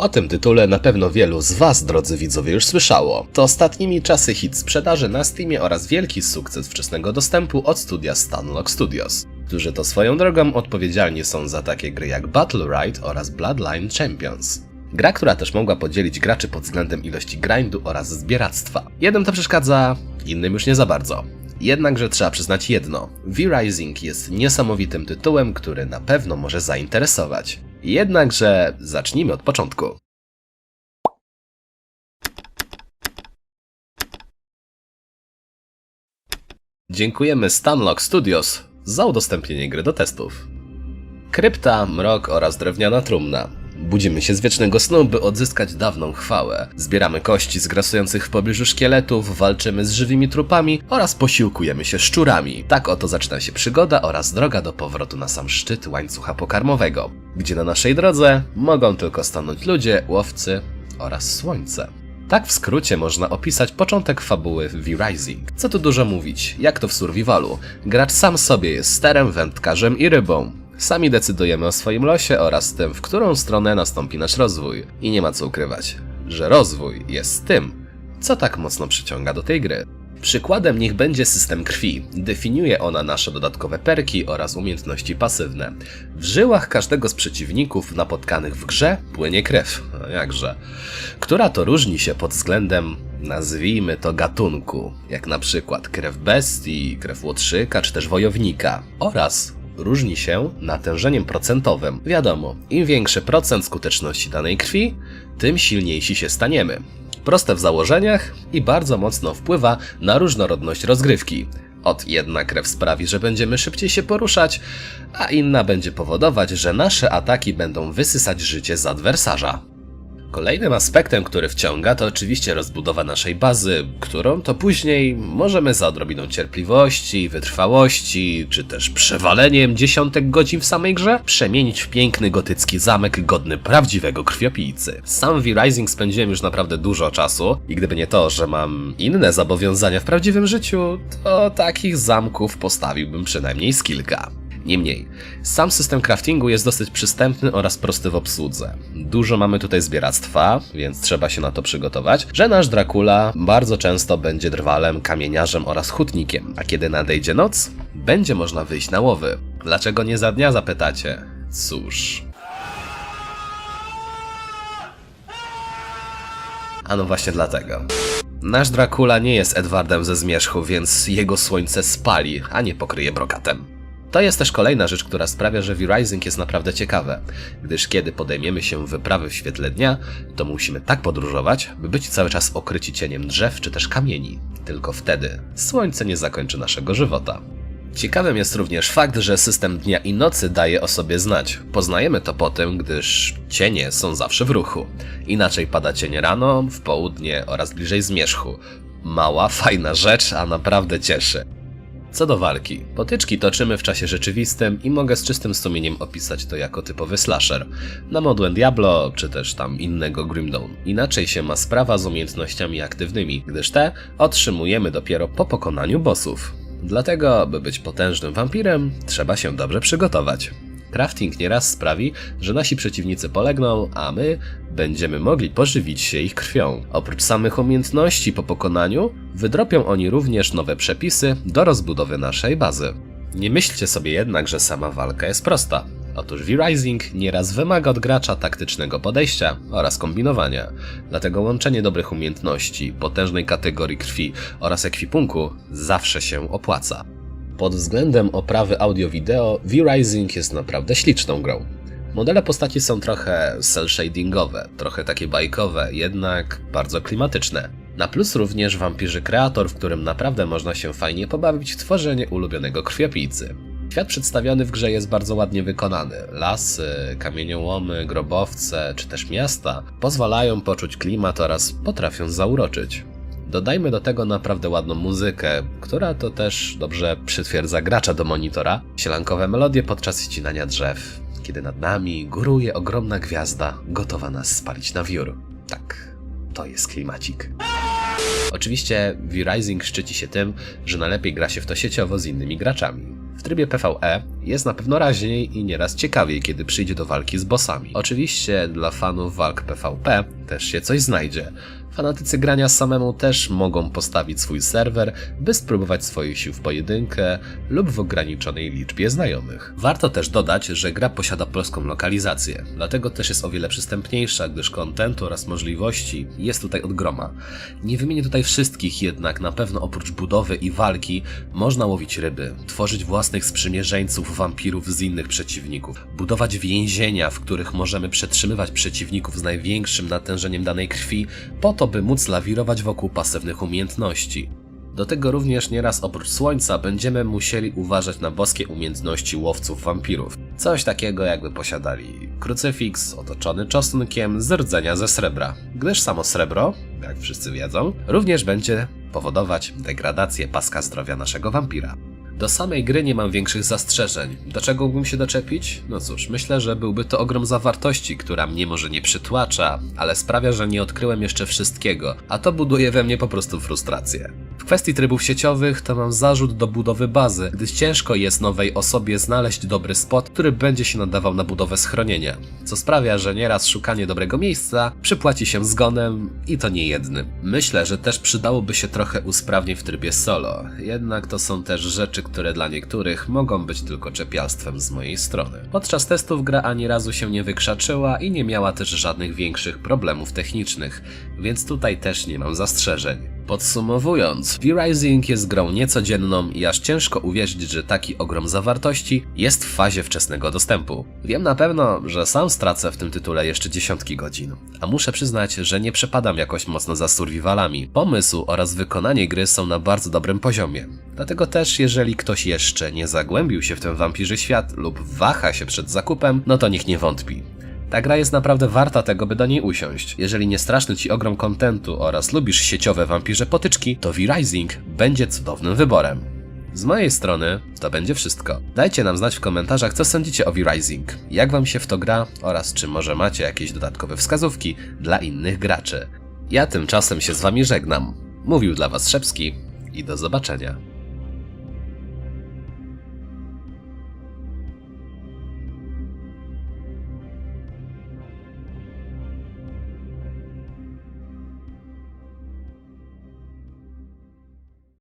O tym tytule na pewno wielu z Was, drodzy widzowie, już słyszało. To ostatnimi czasy hit sprzedaży na Steamie oraz wielki sukces wczesnego dostępu od studia Stunlock Studios, którzy to swoją drogą odpowiedzialni są za takie gry jak Battle Ride oraz Bloodline Champions. Gra, która też mogła podzielić graczy pod względem ilości grindu oraz zbieractwa. Jednym to przeszkadza, innym już nie za bardzo. Jednakże trzeba przyznać jedno: V-Rising jest niesamowitym tytułem, który na pewno może zainteresować. Jednakże zacznijmy od początku. Dziękujemy Stunlock Studios za udostępnienie gry do testów. Krypta, mrok oraz drewniana trumna. Budzimy się z wiecznego snu, by odzyskać dawną chwałę. Zbieramy kości z grasujących w pobliżu szkieletów, walczymy z żywymi trupami oraz posiłkujemy się szczurami. Tak oto zaczyna się przygoda oraz droga do powrotu na sam szczyt łańcucha pokarmowego, gdzie na naszej drodze mogą tylko stanąć ludzie, łowcy oraz słońce. Tak w skrócie można opisać początek fabuły V-Rising. Co tu dużo mówić, jak to w survivalu. Gracz sam sobie jest sterem, wędkarzem i rybą. Sami decydujemy o swoim losie oraz tym, w którą stronę nastąpi nasz rozwój. I nie ma co ukrywać, że rozwój jest tym, co tak mocno przyciąga do tej gry. Przykładem niech będzie system krwi. Definiuje ona nasze dodatkowe perki oraz umiejętności pasywne. W żyłach każdego z przeciwników napotkanych w grze płynie krew, no jakże, która to różni się pod względem, nazwijmy to gatunku, jak na przykład krew bestii, krew łotrzyka czy też wojownika, oraz różni się natężeniem procentowym. Wiadomo, im większy procent skuteczności danej krwi, tym silniejsi się staniemy. Proste w założeniach i bardzo mocno wpływa na różnorodność rozgrywki. Od jedna krew sprawi, że będziemy szybciej się poruszać, a inna będzie powodować, że nasze ataki będą wysysać życie z adwersarza. Kolejnym aspektem, który wciąga, to oczywiście rozbudowa naszej bazy, którą to później możemy za odrobiną cierpliwości, wytrwałości, czy też przewaleniem dziesiątek godzin w samej grze przemienić w piękny gotycki zamek godny prawdziwego krwiopijcy. Sam V-Rising spędziłem już naprawdę dużo czasu i gdyby nie to, że mam inne zobowiązania w prawdziwym życiu, to takich zamków postawiłbym przynajmniej z kilka. Niemniej, sam system craftingu jest dosyć przystępny oraz prosty w obsłudze. Dużo mamy tutaj zbieractwa, więc trzeba się na to przygotować, że nasz Dracula bardzo często będzie drwalem, kamieniarzem oraz hutnikiem, a kiedy nadejdzie noc, będzie można wyjść na łowy. Dlaczego nie za dnia zapytacie? Cóż... A no właśnie dlatego. Nasz Dracula nie jest Edwardem ze zmierzchu, więc jego słońce spali, a nie pokryje brokatem. To jest też kolejna rzecz, która sprawia, że V-Rising jest naprawdę ciekawe, gdyż kiedy podejmiemy się wyprawy w świetle dnia, to musimy tak podróżować, by być cały czas okryci cieniem drzew czy też kamieni. Tylko wtedy słońce nie zakończy naszego żywota. Ciekawym jest również fakt, że system dnia i nocy daje o sobie znać. Poznajemy to po tym, gdyż cienie są zawsze w ruchu. Inaczej pada cień rano, w południe oraz bliżej zmierzchu. Mała, fajna rzecz, a naprawdę cieszy. Co do walki, potyczki toczymy w czasie rzeczywistym i mogę z czystym sumieniem opisać to jako typowy slasher. Na modłę Diablo, czy też tam innego Grim Dawn. Inaczej się ma sprawa z umiejętnościami aktywnymi, gdyż te otrzymujemy dopiero po pokonaniu bossów. Dlatego, by być potężnym wampirem, trzeba się dobrze przygotować. Crafting nieraz sprawi, że nasi przeciwnicy polegną, a my będziemy mogli pożywić się ich krwią. Oprócz samych umiejętności po pokonaniu, wydropią oni również nowe przepisy do rozbudowy naszej bazy. Nie myślcie sobie jednak, że sama walka jest prosta. Otóż V-Rising nieraz wymaga od gracza taktycznego podejścia oraz kombinowania, dlatego łączenie dobrych umiejętności, potężnej kategorii krwi oraz ekwipunku zawsze się opłaca. Pod względem oprawy audio-wideo, V-Rising jest naprawdę śliczną grą. Modele postaci są trochę cel-shadingowe, trochę takie bajkowe, jednak bardzo klimatyczne. Na plus również Vampirzy Kreator, w którym naprawdę można się fajnie pobawić tworzenie ulubionego krwiopijcy. Świat przedstawiony w grze jest bardzo ładnie wykonany. Lasy, kamieniołomy, grobowce czy też miasta pozwalają poczuć klimat oraz potrafią zauroczyć. Dodajmy do tego naprawdę ładną muzykę, która to też dobrze przytwierdza gracza do monitora, sielankowe melodie podczas ścinania drzew, kiedy nad nami góruje ogromna gwiazda, gotowa nas spalić na wiór. Tak, to jest klimacik. Oczywiście V-Rising szczyci się tym, że najlepiej gra się w to sieciowo z innymi graczami. W trybie PvE jest na pewno raźniej i nieraz ciekawiej, kiedy przyjdzie do walki z bossami. Oczywiście dla fanów walk PvP też się coś znajdzie. Fanatycy grania samemu też mogą postawić swój serwer, by spróbować swoich sił w pojedynkę lub w ograniczonej liczbie znajomych. Warto też dodać, że gra posiada polską lokalizację, dlatego też jest o wiele przystępniejsza, gdyż kontentu oraz możliwości jest tutaj od groma. Nie wymienię tutaj wszystkich, jednak na pewno oprócz budowy i walki można łowić ryby, tworzyć własnych sprzymierzeńców wampirów z innych przeciwników, budować więzienia, w których możemy przetrzymywać przeciwników z największym natężeniem danej krwi, po to by móc lawirować wokół pasywnych umiejętności. Do tego również nieraz oprócz słońca będziemy musieli uważać na boskie umiejętności łowców wampirów. Coś takiego jakby posiadali krucyfiks otoczony czosnkiem z rdzenia ze srebra. Gdyż samo srebro, jak wszyscy wiedzą, również będzie powodować degradację paska zdrowia naszego wampira. Do samej gry nie mam większych zastrzeżeń. Do czego mógłbym się doczepić? No cóż, myślę, że byłby to ogrom zawartości, która mnie może nie przytłacza, ale sprawia, że nie odkryłem jeszcze wszystkiego, a to buduje we mnie po prostu frustrację. W kwestii trybów sieciowych to mam zarzut do budowy bazy, gdyż ciężko jest nowej osobie znaleźć dobry spot, który będzie się nadawał na budowę schronienia, co sprawia, że nieraz szukanie dobrego miejsca przypłaci się zgonem i to nie jednym. Myślę, że też przydałoby się trochę usprawnień w trybie solo, jednak to są też rzeczy, które dla niektórych mogą być tylko czepialstwem z mojej strony. Podczas testów gra ani razu się nie wykrzaczyła i nie miała też żadnych większych problemów technicznych, więc tutaj też nie mam zastrzeżeń. Podsumowując, V-Rising jest grą niecodzienną i aż ciężko uwierzyć, że taki ogrom zawartości jest w fazie wczesnego dostępu. Wiem na pewno, że sam stracę w tym tytule jeszcze dziesiątki godzin, a muszę przyznać, że nie przepadam jakoś mocno za survivalami. Pomysł oraz wykonanie gry są na bardzo dobrym poziomie. Dlatego też, jeżeli ktoś jeszcze nie zagłębił się w ten wampirzy świat lub waha się przed zakupem, no to niech nie wątpi. Ta gra jest naprawdę warta tego, by do niej usiąść. Jeżeli nie straszny ci ogrom kontentu oraz lubisz sieciowe wampirze potyczki, to V-Rising będzie cudownym wyborem. Z mojej strony to będzie wszystko. Dajcie nam znać w komentarzach, co sądzicie o V-Rising, jak wam się w to gra oraz czy może macie jakieś dodatkowe wskazówki dla innych graczy. Ja tymczasem się z wami żegnam. Mówił dla was Szepski i do zobaczenia.